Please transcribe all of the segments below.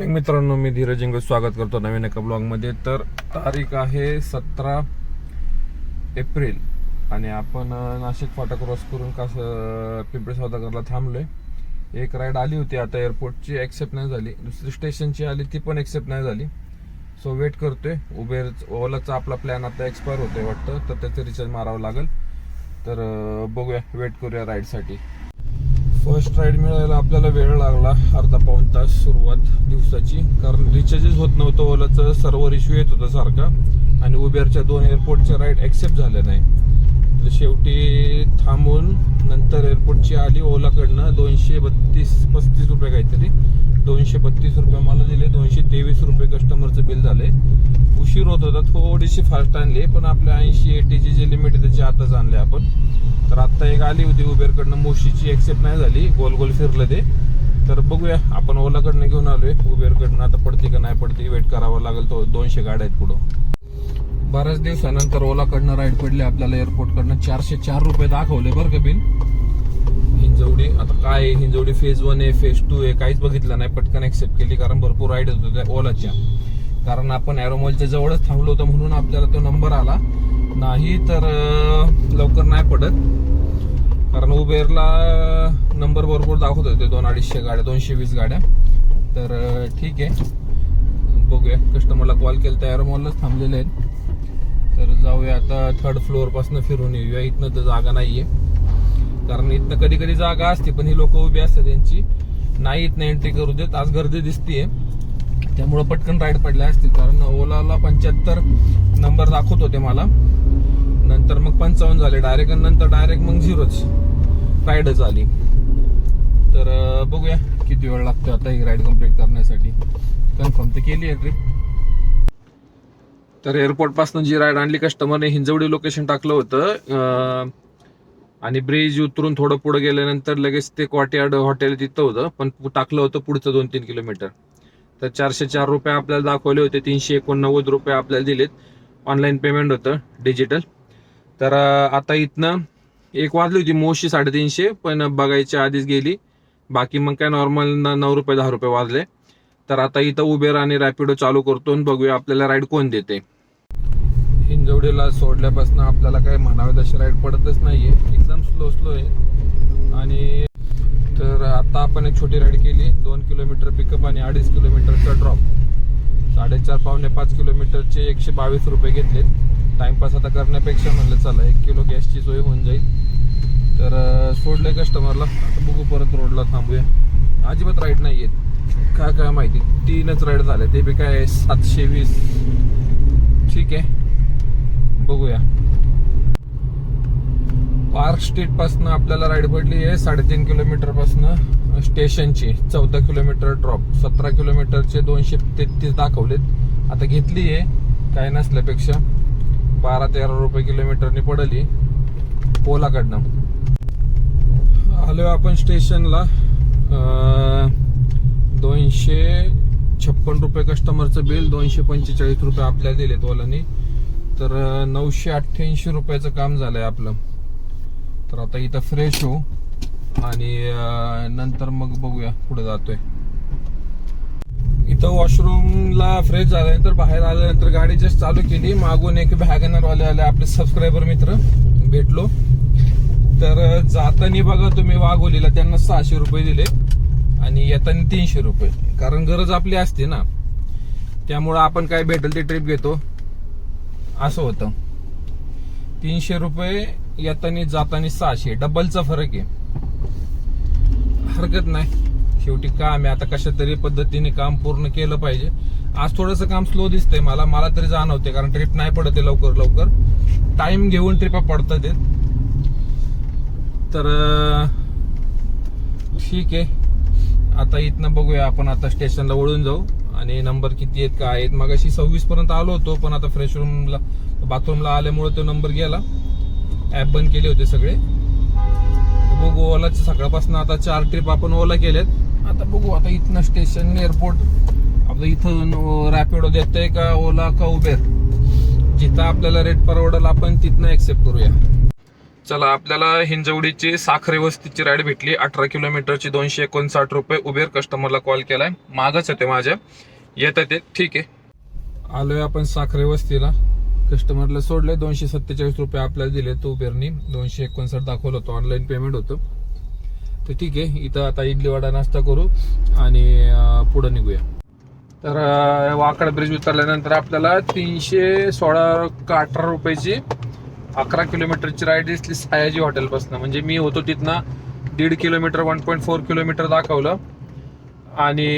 Morning मित्रांनो मी धीरज इंगल स्वागत करतो नवीन एका ब्लॉगमध्ये. तर तारीख आहे सतरा एप्रिल आणि आपण नाशिक फाटा क्रॉस करून कास पिंपरी सौदागरला थांबलोय. एक राईड आली होती आता एअरपोर्टची ऍक्सेप्ट नाही झाली. दुसरी स्टेशनची आली ती पण ऍक्सेप्ट नाही झाली. सो वेट करतोय. उबेर ओलाचा आपला प्लॅन आता एक्सपायर होतोय वाटतं तर त्याचं रिचार्ज मारावं लागेल. तर बघूया वेट करूया राईडसाठी फर्स्ट राईड मिळायला आपल्याला वेळ लागला अर्धा पाऊण तास सुरुवात दिवसाची. कारण रिचार्जेस होत नव्हतं ओलाचं सर्व्हर इश्यू येत होता सारखा. आणि उबेरच्या दोन एअरपोर्टच्या राईड ॲक्सेप्ट झाल्या नाही. तर शेवटी थांबून नंतर एअरपोर्टची आली ओलाकडनं दोनशे बत्तीस पस्तीस दोनशे बत्तीस रुपये मला दिले दोनशे तेवीस रुपये कस्टमरचं बिल झाले. उशीर होत होता थोडीशी फास्ट आणली पण आपल्या ऐंशी एटीची जे लिमिट आहे त्याची आताच आणले आपण. तर आत्ता एक आली होती उबेरकडनं मोशीची एक्सेप्ट नाही झाली गोल गोल फिरलं ते. तर बघूया आपण ओलाकडनं घेऊन आलो आहे उबेरकडनं. आता पडते का नाही पडते वेट करावं लागेल तो दोनशे गाड्या आहेत पुढं. बऱ्याच दिवसानंतर ओलाकडनं राईड पडली आपल्याला एअरपोर्टकडनं चारशे चार रुपये दाखवले बरं का बिल हिंजवडी आता काय आहे, हिंजवडी फेज वन आहे फेज टू आहे काहीच बघितलं नाही पटकन एक्सेप्ट केली कारण भरपूर राईड होतो त्या ओलाच्या. कारण आपण ॲरोमॉलच्या जवळच थांबलो होतो म्हणून आपल्याला तो नंबर आला. नाही तर लवकर नाही पडत. कारण उबेरला नंबर बरोबर दाखवत होते दोन अडीचशे गाड्या दोनशे वीस गाड्या. तर ठीक आहे. बघूया. कस्टमरला कॉल केला तर अॅरोमॉललाच थांबलेले आहेत. तर जाऊया आता थर्ड फ्लोअरपासून फिरून येऊया. इथनं तर जागा नाही आहे कारण इथनं कधी कधी जागा असते पण ही लोक उभी असतात त्यांची नाही इथनं एंट्री करू देत. आज गर्दी दिसतीये. त्यामुळं पटकन राईड पडल्या असतील. कारण ओलाला पंच्याहत्तर नंबर दाखवत होते मला. नंतर मग पंचावन्न झाले. डायरेक्ट आणि नंतर डायरेक्ट मग झिरोच राईडच आली तर बघूया किती वेळ लागतो आता ही राईड कंप्लीट करण्यासाठी. कन्फर्म तर केली आहे ट्रिप तर एअरपोर्टपासून जी राईड आणली कस्टमरने हिंजवडी लोकेशन टाकलं होतं. आणि ब्रिज उतरून थोडं पुढे गेल्यानंतर लगेच ते क्वाटियार्ड हॉटेल तिथं होतं पण टाकलं होतं पुढचं दोन तीन किलोमीटर. तर चारशे चार रुपये आपल्याला दाखवले होते तीनशे एकोणनव्वद रुपये आपल्याला दिलेत. ऑनलाईन पेमेंट होतं डिजिटल तर आता इथनं एक वाजली होती मोशी साडेतीनशे पण बघायच्या आधीच गेली. बाकी मग काय नॉर्मल नऊ रुपये दहा रुपये वाजले. तर आता इथं उबेर आणि रॅपिडो चालू करतो आणि बघूया आपल्याला राईड कोण देते. हिंजवडीला सोडल्यापासून आपल्याला काय म्हणावे तशी राईड पडतच नाही आहे एकदम स्लो स्लो आहे. आणि तर आता आपण एक छोटी राईड केली. दोन किलोमीटर पिकअप आणि अडीच किलोमीटरचा ड्रॉप साडेचार पावणे पाच किलोमीटरचे एकशे बावीस रुपये घेतलेत. टाईमपास आता करण्यापेक्षा म्हणलं चला एक किलो गॅसची सोय होऊन जाईल. तर अं, सोडले कस्टमरला आता बघू परत रोडला थांबूया. अजिबात राईड नाही आहेत काय काय माहिती? तीनच राईड झाले. ते बी काय सातशे वीस. ठीक आहे. बघूया. पार्क स्ट्रीट पासन आपल्याला राईड पडली आहे साडेतीन किलोमीटर पासन स्टेशनची चौदा किलोमीटर ड्रॉप सतरा किलोमीटरचे दोनशे तेहतीस दाखवलेत. आता घेतली आहे काय नसल्यापेक्षा बारा तेरा रुपये किलोमीटरनी पडली पोलाकडनं आलो आपण स्टेशनला. दोनशे छप्पन रुपये कस्टमरचं बिल दोनशे पंचेचाळीस रुपये आपल्याला दिलेत ओलानी. तर नऊशे अठ्ठ्याऐंशी रुपयाचं काम झालंय आपलं. तर आता इथं फ्रेश होऊ आणि नंतर मग बघूया पुढे जातोय. इथं वॉशरूमला फ्रेश झाल्यानंतर बाहेर आल्यानंतर गाडी जस्ट चालू केली. मागून एक वॅगनर वाले आले आपले सबस्क्रायबर मित्र भेटलो. तर जाताना बघा तुम्ही वाघोलीला त्यांना सहाशे रुपये दिले आणि येताना तीनशे रुपये. कारण गरज आपली असते ना. त्यामुळं आपण काय भेटेल ते ट्रिप घेतो. असं होतं. तीनशे रुपये येताना जाताना सहाशे. डबलचा फरक आहे. हरकत नाही. शेवटी काम आहे. आता कशा तरी पद्धतीने काम पूर्ण केलं पाहिजे. आज थोडंसं काम स्लो दिसतंय मला. मला तरी जाणवते कारण ट्रिप नाही पडत आहे लवकर लवकर. टाइम घेऊन ट्रिपा पडतात तर ठीक आहे. आता इथनं बघूया आपण. आता स्टेशनला वळून जाऊ. आणि नंबर किती आहेत काय आहेत. मग अशी सव्वीस पर्यंत आलो होतो पण आता फ्रेश रूमला बाथरूमला आल्यामुळे तो नंबर गेला. ऍप बंद केले होते सगळे. बघू ओलाच्या सकाळपासून आता चार ट्रिप आपण ओला केल्यात आता बघू आता इथनं स्टेशन एअरपोर्ट आपलं इथं रॅपिडो देतंय का ओला का उबेर जिथं आपल्याला रेट परवडेल आपण तिथनं एक्सेप्ट करूया. चला आपल्याला हिंजवडीची साखरे वस्तीची राईड भेटली. अठरा किलोमीटरची दोनशे एकोणसाठ रुपये उबेर कस्टमरला कॉल केलाय. मागच होते माझ्या. येतात ते. ठीक आहे. आलोय आपण साखरे वस्तीला. कस्टमरला सोडले दोनशे सत्तेचाळीस रुपये आपल्याला दिले तो उबेरनी. दोनशे एकोणसाठ दाखवलं होतं. ऑनलाईन पेमेंट होतं. तर ठीक आहे. इथं आता इडली वडा नाश्ता करू आणि पुढं निघूया. तर वाकड ब्रिज उतरल्यानंतर आपल्याला तीनशे सोळा का अठरा रुपयाची अकरा किलोमीटरची राईड दिसली सयाजी हॉटेलपासून म्हणजे मी होतो तिथनं दीड kilometre one point four kilometre दाखवलं. आणि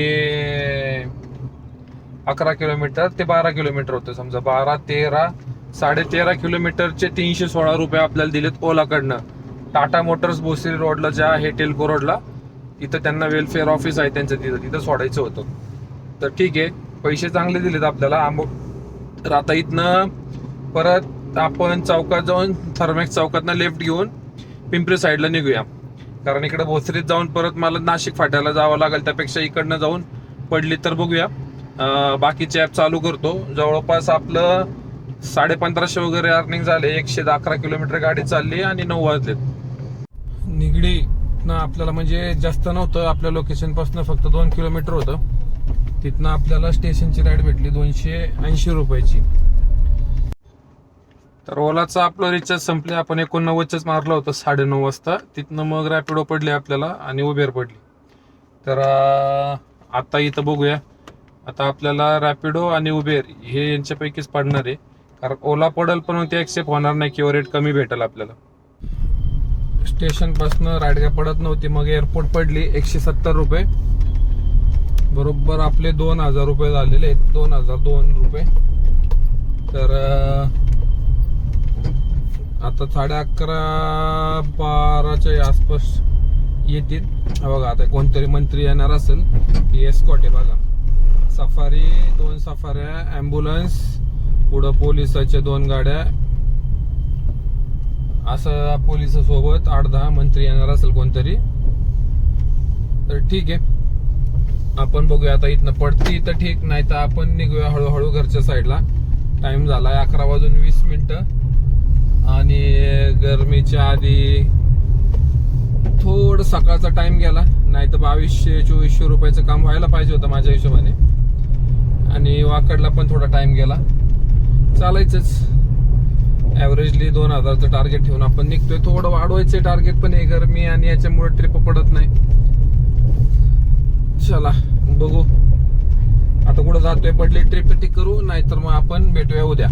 अकरा किलोमीटर ते बारा किलोमीटर होतं. समजा बारा तेरा साडे तेरा किलोमीटरचे तीनशे सोळा रुपये आपल्याला दिलेत ओलाकडनं. टाटा मोटर्स भोसरी रोडला ज्या आहे टेलको रोडला तिथं त्यांना वेलफेअर ऑफिस आहे त्यांचं तिथं. तिथं सोडायचं होतं. तर ठीक आहे पैसे चांगले दिलेत आपल्याला. आंबो तर आता इथनं परत आपण चौकात जाऊन थर्मॅक्स चौकातनं लेफ्ट घेऊन पिंपरी साईडला निघूया. कारण इकडे भोसरीत जाऊन परत मला नाशिक फाट्याला जावं लागेल त्यापेक्षा इकडनं जाऊन पडली तर बघूया. बाकीचे ॲप चालू करतो. जवळपास आपलं साडे पंधराशे वगैरे अर्निंग झाले एकशे अकरा किलोमीटर गाडी चालली आणि नऊ वाजलेत. निगडी ना आपल्याला म्हणजे जास्त नव्हतं आपल्या लोकेशनपासून फक्त दोन किलोमीटर होतं. तिथनं आपल्याला स्टेशनची राईड भेटली दोनशे ऐंशी रुपयाची. तर ओलाचं आपलं रिचार्ज संपले. आपण एकोणनव्वदच्याच मारलं होतं साडेनऊ वाजता. तिथनं मग रॅपिडो पडली आपल्याला आणि उबेर पडली. तर आता इथं बघूया. आता आपल्याला रॅपिडो आणि उबेर हे यांच्यापैकीच पडणार आहे. कारण ओला पडेल पण मग ते एक्सेप्ट होणार नाही किंवा रेट कमी भेटेल आपल्याला. स्टेशनपासनं राडग्या पडत नव्हती मग एअरपोर्ट पडली एकशे सत्तर रुपये. बरोबर आपले दोन हजार रुपये झालेले आहेत. दोन हजार दोन रुपये. तर आता साडे अकरा बाराच्या आसपास येतील. बघा आता कोणतरी मंत्री येणार असेल एस्कॉट आहे बघा. सफारी दोन सफाऱ्या ॲम्ब्युलन्स पुढं पोलिसाच्या दोन गाड्या. असं पोलिसासोबत आठ दहा मंत्री येणार असेल कोणतरी. तर ठीक आहे. आपण बघूया आता इथनं पडती तर ठीक नाही तर आपण निघूया हळूहळू घरच्या साईडला टाइम आहे अकरा वाजून वीस मिनिटं. गरमीच्या आधी थोडं सकाळचा टाइम गेला. नाही तर बावीसशे चोवीसशे रुपयाचं काम व्हायला पाहिजे होतं माझ्या हिशोबाने. आणि वाकडला पण थोडा टाइम गेला. चालायचंच. ॲव्हरेजली दोन हजारचं टार्गेट ठेवून आपण निघतोय. थोडं वाढवायचं टार्गेट पण हे गरमी आणि याच्यामुळे ट्रिप पडत नाही. चला बघू. आता कुठं जातोय पडली ट्रिप टिक करू नाहीतर मग आपण भेटूया उद्या.